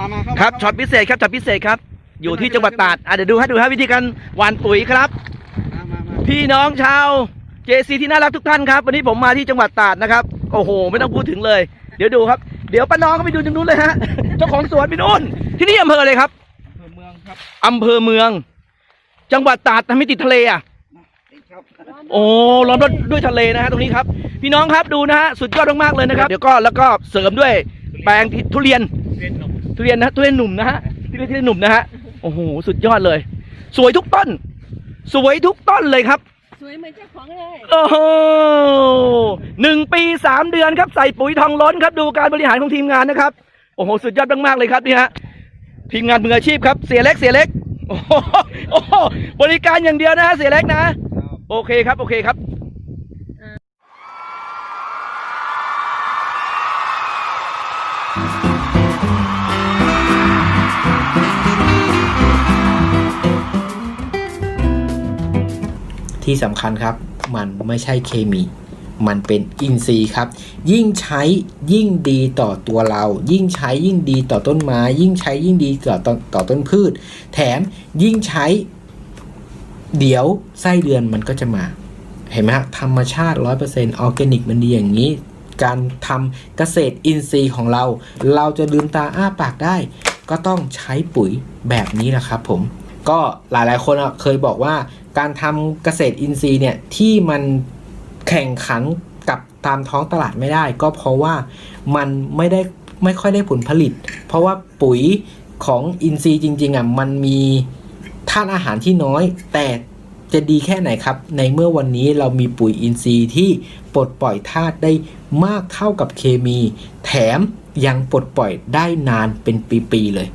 มามาเข้ามาครับเข้ามาช็อตพิเศษครับช็อตพิเศษครับ อยู่ที่จังหวัดตราดอะเดี๋ยวดูให้ดูให้วิธีการหว่านปุ๋ยครับ มามามาพี่น้องชาวเจซีที่น่ารักทุกท่านครับ วันนี้ผมมาที่จังหวัดตราดนะครับ โอ้โห ไม่ต้องพูดถึงเลย เดี๋ยวดูครับ เดี๋ยวป้าน้องก็ไปดูตรงนู้นเลยฮะ เจ้าของสวนไปนู่น ที่นี่อำเภออะไรครับอำเภอเมืองครับอำเภอเมือง จังหวัดตราดทำให้ติดทะเลอะ ครับโอ้ล้อมรอบด้วยทะเลนะฮะตรงนี้ครับ พี่น้องครับดูนะฮะสุดยอดมากๆเลยนะครับ เดี๋ยวก็แล้วก็เสริมด้วยแปลงทุเรียนเป็นหนุ่ม ทุเรียนนะทุเรียนหนุ่มนะฮะทุเรียนทุเรียนหนุ่มนะฮะโอ้โหสุดยอดเลย สวยทุกต้น สวยทุกต้นเลยครับ สวยเหมือนเจ้าของเลยโอ้โหหนึ่งปีสามเดือนครับใส่ปุ๋ยทองล้นครับ ดูการบริหารของทีมงานนะครับโอ้โหสุดยอดมากๆเลยครับนี่ฮะทีมงานมืออาชีพครับเสียเล็กเสียเล็กโอ้โหโอ้โหบริการอย่างเดียวนะฮะเสียเล็กนะ โอเคครับโอเคครับ ที่สำคัญครับ มันไม่ใช่เคมี มันเป็นอินทรีย์ครับ ยิ่งใช้ยิ่งดีต่อตัวเรา ยิ่งใช้ยิ่งดีต่อต้นไม้ ยิ่งใช้ยิ่งดีต่อต่อ,ต,อต้นพืช แถมยิ่งใช้ เดี๋ยวไส้เดือนมันก็จะมา เห็นไหมฮะธรรมชาติ 100%ออร์แกนิกมันดีอย่างนี้ การทำเกษตรอินทรีย์ของเรา เราจะลืมตาอ้าปากได้ ก็ต้องใช้ปุ๋ยแบบนี้แหละครับผม ก็หลายๆคนเคยบอกว่าการทำเกษตรอินทรีย์เนี่ยที่มันแข่งขันกับตามท้องตลาดไม่ได้ ก็เพราะว่ามันไม่ได้ไม่ค่อยได้ผลผลิต เพราะว่าปุ๋ยของอินทรีย์จริงๆอะมันมีธาตุอาหารที่น้อย แต่จะดีแค่ไหนครับ ในเมื่อวันนี้เรามีปุ๋ยอินทรีย์ที่ปลดปล่อยธาตุได้มากเท่ากับเคมี แถมยังปลดปล่อยได้นานเป็นปีๆเลย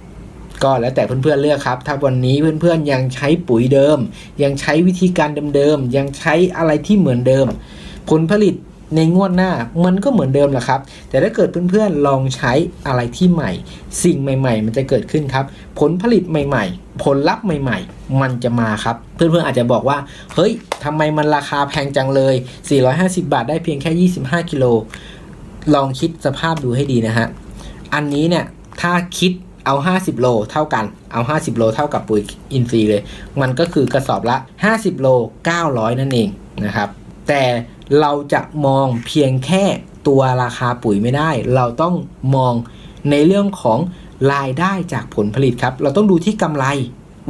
ก็แล้วแต่เพื่อนๆเลือกครับ ถ้าวันนี้เพื่อนๆยังใช้ปุ๋ยเดิม ยังใช้วิธีการเดิมๆ ยังใช้อะไรที่เหมือนเดิม ผลผลิตในงวดหน้ามันก็เหมือนเดิมแหละครับ แต่ถ้าเกิดเพื่อนๆลองใช้อะไรที่ใหม่ สิ่งใหม่ ๆ มันจะเกิดขึ้นครับ ผลผลิตใหม่ ๆ ผลลัพธ์ใหม่ ๆ มันจะมาครับ เพื่อนๆอาจจะบอกว่า เฮ้ยทำไมมันราคาแพงจังเลย 450 บาทได้เพียงแค่ 25 กิโล ลองคิดสภาพดูให้ดีนะฮะ อันนี้เนี่ยถ้าคิด เอา 50 โลเท่ากัน เอา 50 โลเท่ากับปุ๋ยอินทรีย์เลย มันก็คือกระสอบละ 50 โล 900 นั่นเองนะครับ แต่เราจะมองเพียงแค่ตัวราคาปุ๋ยไม่ได้ เราต้องมองในเรื่องของรายได้จากผลผลิตครับ เราต้องดูที่กำไร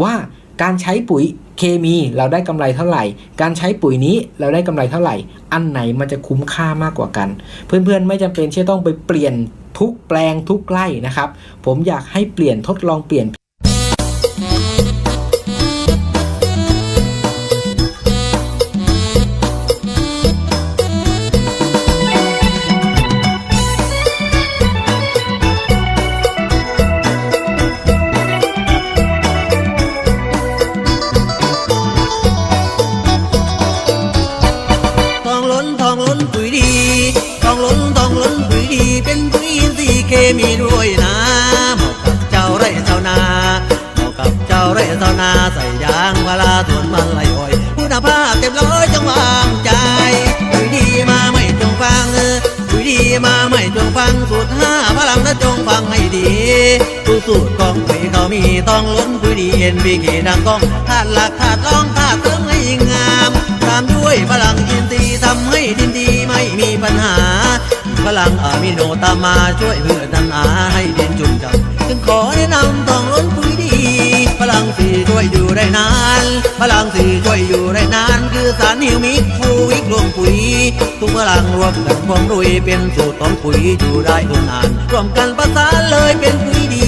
ว่าการใช้ปุ๋ยเคมีเราได้กำไรเท่าไหร่ การใช้ปุ๋ยนี้เราได้กำไรเท่าไหร่ อันไหนมันจะคุ้มค่ามากกว่ากัน เพื่อนๆไม่จำเป็นที่จะต้องไปเปลี่ยน ทุกแปลงทุกไร่นะครับ ผมอยากให้เปลี่ยนทดลองเปลี่ยน มีด้วยนะเหมาะกับเจ้าไร่เจ้านาเหมาะกับเจ้าไร่เจ้านาใส่ยางพาราสวนมันไหลอ้อยคุณภาพเต็มร้อยจงวางใจปุ๋ยดีมาไม่จงฟังปุ๋ยดีมาไม่จงฟังสูตรห้าพลังนะจงฟังให้ดีสูตรสูตรของปุ๋ยเขามีทองล้นปุ๋ยดีเอ็นพีเกดังกองธาตุหลักธาตุรองธาตุเสริมให้งามตามด้วยพลังอินทรีทำให้ดินดีไม่มีปัญหา พลังอะมิโนตามาช่วยเพื่อตันอาให้ดินจุ่มจับจึงขอแนะนำต้องล้นปุ๋ยดี พลังสีช่วยอยู่ได้นาน พลังสีช่วยอยู่ได้นาน คือสารฮิวมิกฟูวิกรวมปุ๋ย ทุกพลังรวมกันความรวยเป็นสูตรของปุ๋ยอยู่ได้ทนนานรวมกันประสานเลยเป็นปุ๋ยดี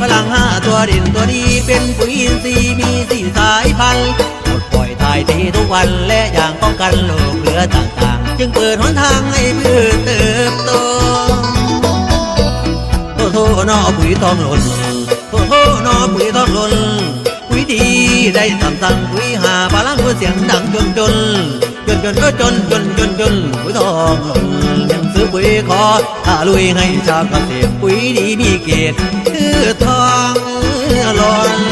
พลังห้าตัวเด่นตัวดีเป็นปุ๋ยอินทรีย์มีสี่สายพันธุ์ปลดปล่อยทายทีทุกวันและอย่างป้องกันโรคเหลือต่างๆ จึงเปิดหนทางให้พืชเติบโตโตโตนอปุ๋ยทองหล่นโตโตนอปุ๋ยทองหล่นปุ๋ยดีได้ตำสั่งปุ๋ยหาพลังหัวเสียงดังจนจนจนจนก็จนจนจนจนปุ๋ยทองหล่นยังซื้อปุ๋ยขอถ้าลุยให้ชาวเกษตรปุ๋ยดีมีเกตคือทองหล่น